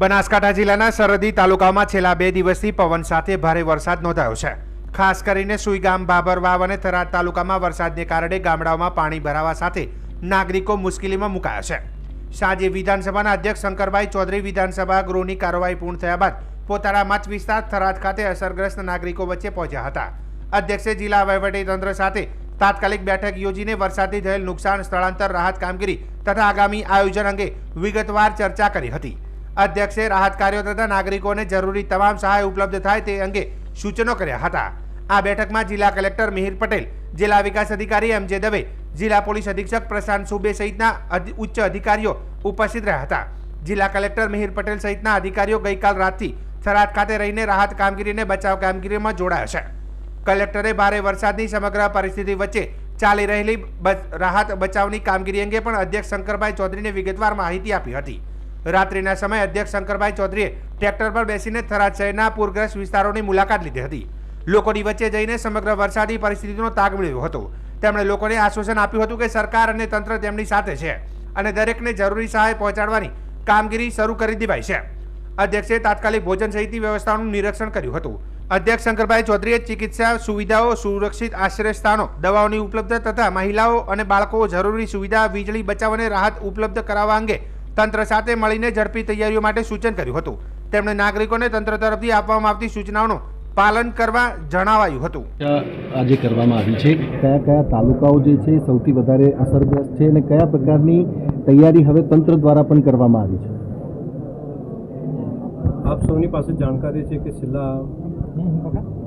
બનાસકાંઠા જિલ્લાના સરહદી તાલુકામાં છેલ્લા બે દિવસથી પવન સાથે ભારે વરસાદ નોંધાયો છે. ખાસ કરીને સુઈગામ બાબરવાવ અને થરાદ તાલુકામાં વરસાદને કારણે ગામડાઓમાં પાણી ભરાવા સાથે નાગરિકો મુશ્કેલીમાં મુકાયા છે. સાંજે વિધાનસભાના અધ્યક્ષ શંકરભાઈ ચૌધરી વિધાનસભા ગૃહની કાર્યવાહી પૂર્ણ થયા બાદ પોતાના મત વિસ્તાર થરાદ ખાતે અસરગ્રસ્ત નાગરિકો વચ્ચે પહોંચ્યા હતા. અધ્યક્ષે જિલ્લા વહીવટીતંત્ર સાથે તાત્કાલિક બેઠક યોજીને વરસાદથી થયેલ નુકસાન, સ્થળાંતર, રાહત કામગીરી તથા આગામી આયોજન અંગે વિગતવાર ચર્ચા કરી હતી. અધ્યક્ષે રાહત કાર્યો તથા નાગરિકોને જરૂરી તમામ સહાય ઉપલબ્ધ થાય તે અંગે સૂચનો કર્યા હતા. આ બેઠકમાં જિલ્લા કલેક્ટર મિહિર પટેલ, જિલ્લા વિકાસ અધિકારી એમ જે દવે, જિલ્લા પોલીસ અધિક્ષક પ્રશાંત સુબે સહિતના ઉચ્ચ અધિકારીઓ ઉપસ્થિત રહ્યા હતા. જિલ્લા કલેક્ટર મિહિર પટેલ સહિતના અધિકારીઓ ગઈકાલ રાતથી થરાદ ખાતે રહીને રાહત કામગીરીને બચાવ કામગીરીમાં જોડાયા છે. કલેક્ટરે ભારે વરસાદની સમગ્ર પરિસ્થિતિ વચ્ચે ચાલી રહેલી રાહત બચાવની કામગીરી અંગે પણ અધ્યક્ષ શંકરભાઈ ચૌધરીને વિગતવાર માહિતી આપી હતી. રાત્રિના સમયે અધ્યક્ષ શંકરભાઈ ચૌધરીએ ટ્રેક્ટર પર બેસીને થરાદ શહેરના પૂરગ્રસ્ત વિસ્તારોની મુલાકાત લીધી હતી. લોકોની વચ્ચે જઈને સમગ્ર વરસાદી પરિસ્થિતિનો તાગ મેળવ્યો હતો. તેમણે લોકોને આશ્વાસન આપ્યું હતું કે સરકાર અને તંત્ર તેમની સાથે છે અને દરેકને જરૂરી સહાય પહોંચાડવાની કામગીરી શરૂ કરી દેવાઈ છે. અધ્યક્ષે તાત્કાલિક ભોજન સહિતની વ્યવસ્થાનું નિરીક્ષણ કર્યું હતું. અધ્યક્ષ શંકરભાઈ ચૌધરીએ ચિકિત્સા સુવિધાઓ, સુરક્ષિત આશ્રય સ્થાનો, દવાઓની ઉપલબ્ધતા તથા મહિલાઓ અને બાળકો જરૂરી સુવિધા, વીજળી બચાવ અને રાહત ઉપલબ્ધ કરાવવા અંગે તંત્ર સાથે મળીને ઝડપી તૈયારીઓ માટે સૂચન કર્યું હતું. તેમણે નાગરિકોને તંત્ર તરફથી આપવામાં આવતી સૂચનાઓનું પાલન કરવા જણાવાયું હતું. આજે કરવામાં આવી છે? કયા કયા તાલુકાઓ જે છે સૌથી વધારે અસરગ્રસ્ત છે અને કયા પ્રકારની તૈયારી હવે તંત્ર દ્વારા પણ કરવામાં આવી છે? આપ સૌની પાસે જાણકારી છે કે છેલ્લા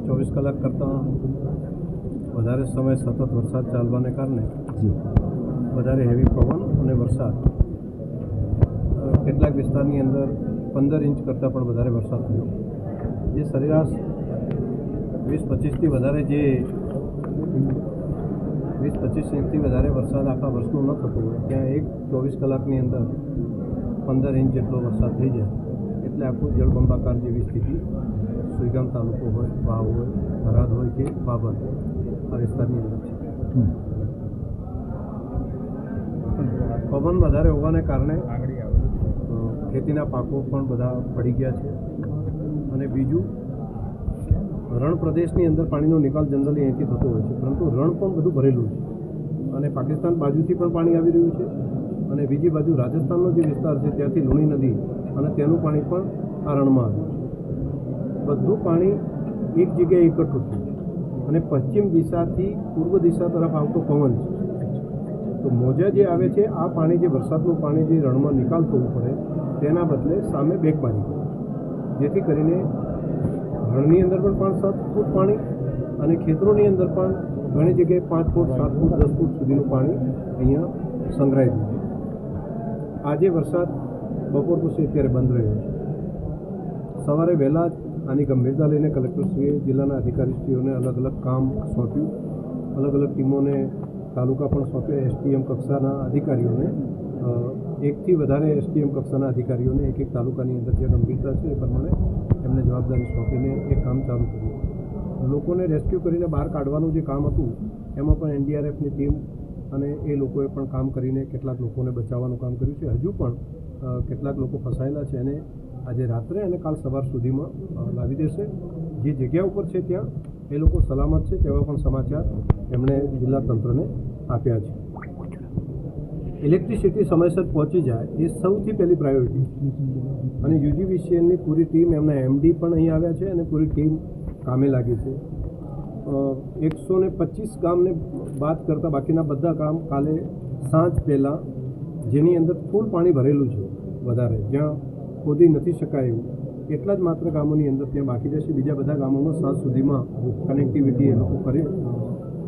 ચોવીસ કલાક કરતાં વધારે સમય સતત વરસાદ ચાલવાને કારણે જી. વધારે હેવી પવન અને વરસાદ કેટલાક વિસ્તારની અંદર પંદર ઇંચ કરતાં પણ વધારે વરસાદ થયો. જે સરેરાશ વીસ પચીસથી વધારે જે વીસ પચીસ ઇંચથી વધારે વરસાદ આખા વર્ષનો ન થતો હોય ત્યાં એક ચોવીસ કલાકની અંદર પંદર ઇંચ જેટલો વરસાદ થઈ જાય. એટલે આખું જળબંબાકાર જેવી સ્થિતિ સુઈગામ તાલુકો હોય વાવ હોય થરાદ હોય કે બાબર આ વિસ્તારની અંદર છે. પવન વધારે હોવાને કારણે ખેતીના પાકો પણ બધા પડી ગયા છે. અને બીજું, રણ પ્રદેશની અંદર પાણીનો નિકાલ જનરલી અહીંથી થતો હોય છે. પરંતુ રણ પણ બધું ભરેલું છે. અને પાકિસ્તાન બાજુથી પણ પાણી આવી રહ્યું છે. અને બીજી બાજુ રાજસ્થાનનો જે વિસ્તાર છે, ત્યાંથી લુણી નદી અને તેનું પાણી પણ આ રણમાં આવ્યું બધું પાણી એક જગ્યાએ એકઠું થયું અને પશ્ચિમ દિશાથી પૂર્વ દિશા તરફ આવતો પવન છે. તો મોજા જે આવે છે, આ પાણી જે વરસાદનું પાણી જે રણમાં નિકાલ થવું પડે તેના બદલે સામે બેક મારી જેથી કરીને ઘરની અંદર પણ પાંચ સાત ફૂટ પાણી અને ખેતરોની અંદર પણ ઘણી જગ્યાએ પાંચ ફૂટ, સાત ફૂટ, દસ ફૂટ સુધીનું પાણી અહીંયા સંગ્રહાઈ છે. આજે વરસાદ બપોર પછી અત્યારે બંધ રહ્યો છે. સવારે વહેલા જ આની ગંભીરતા લઈને કલેક્ટરશ્રીએ જિલ્લાના અધિકારીશ્રીઓને અલગ અલગ કામ સોંપ્યું. અલગ અલગ ટીમોને તાલુકા પણ સોંપ્યા એસટીએમ કક્ષાના અધિકારીઓને એકથી વધારે એસટીએમ કક્ષાના અધિકારીઓને એક એક તાલુકાની અંદર જે ગંભીરતા છે એ પ્રમાણે એમને જવાબદારી સોંપીને એ કામ ચાલુ કર્યું. લોકોને રેસ્ક્યુ કરીને બહાર કાઢવાનું જે કામ હતું, એમાં પણ એનડીઆરએફની ટીમ અને એ લોકોએ પણ કામ કરીને કેટલાક લોકોને બચાવવાનું કામ કર્યું છે. હજુ પણ કેટલાક લોકો ફસાયેલા છે અને આજે રાત્રે અને કાલ સવાર સુધીમાં લાવી દેશે. જે જગ્યા ઉપર છે ત્યાં, એ લોકો સલામત છે તેવા પણ સમાચાર એમણે જિલ્લા તંત્રને આપ્યા છે. ઇલેક્ટ્રિસિટી સમયસર પહોંચી જાય એ સૌથી પહેલી પ્રાયોરિટી અને યુજીવીસીએલની પૂરી ટીમ એમના એમડી પણ અહીં આવ્યા છે અને પૂરી ટીમ કામે લાગી છે. એકસો ને પચીસ ગામને બાદ કરતાં બાકીના બધા ગામ કાલે સાંજ પહેલાં જેની અંદર ફૂલ પાણી ભરેલું છે વધારે, જ્યાં ખોદી નથી શકાય એવું. એટલા જ માત્ર ગામોની અંદર ત્યાં બાકી રહેશે. બીજા બધા ગામોમાં સાંજ સુધીમાં કનેક્ટિવિટી એ લોકો કરે.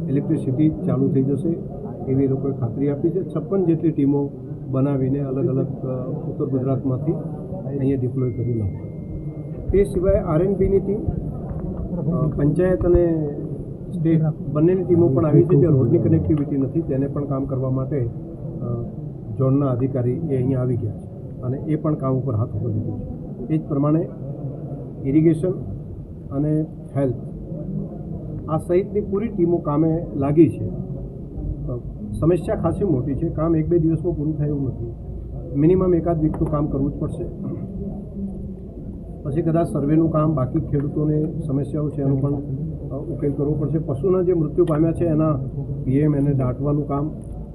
ઇલેક્ટ્રિસિટી ચાલુ થઈ જશે. એવી લોકોએ ખાતરી આપી છે. છપ્પન જેટલી ટીમો બનાવીને અલગ અલગ ઉત્તર ગુજરાતમાંથી અહીંયા ડિપ્લોય કરી નાખી. તે સિવાય આરએનબીની ટીમ પંચાયત અને સ્ટેટ બંનેની ટીમો પણ આવી છે. જે રોડની કનેક્ટિવિટી નથી. તેને પણ કામ કરવા માટે ઝોનના અધિકારી એ અહીંયા આવી ગયા છે અને એ પણ કામ ઉપર હાથ ઉપર દીધું છે. એ જ પ્રમાણે ઇરિગેશન અને હેલ્થ આ સહિતની પૂરી ટીમો કામે લાગી છે. સમસ્યા ખાસી મોટી છે. કામ એક બે દિવસમાં પૂરું થયું નથી. મિનિમમ એકાદ વીક તો કામ કરવું જ પડશે. પછી કદાચ સર્વેનું કામ બાકી ખેડૂતોને સમસ્યાઓ છે એનો પણ ઉકેલ કરવો પડશે. પશુના જે મૃત્યુ પામ્યા છે એના પીએમ એને દાટવાનું કામ,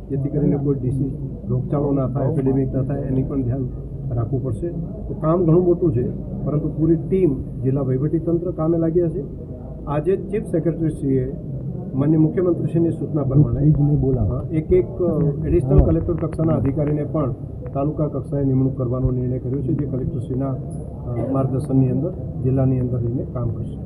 જેથી કરીને કોઈ ડિસીઝ રોગચાળો ના થાય એપિડેમિક ના થાય, એની પણ ધ્યાન રાખવું પડશે. તો કામ ઘણું મોટું છે, પરંતુ પૂરી ટીમ જિલ્લા વહીવટીતંત્ર કામે લાગ્યા છે. આજે ચીફ સેક્રેટરીશ્રીએ માન્ય મુખ્યમંત્રીશ્રીની સૂચના પ્રમાણે બોલાવવા એક એક એડિશનલ કલેક્ટર કક્ષાના અધિકારીને પણ તાલુકા કક્ષાએ નિમણૂક કરવાનો નિર્ણય કર્યો છે જે કલેક્ટરશ્રીના માર્ગદર્શનની અંદર જિલ્લાની અંદર રહીને કામ કરશે.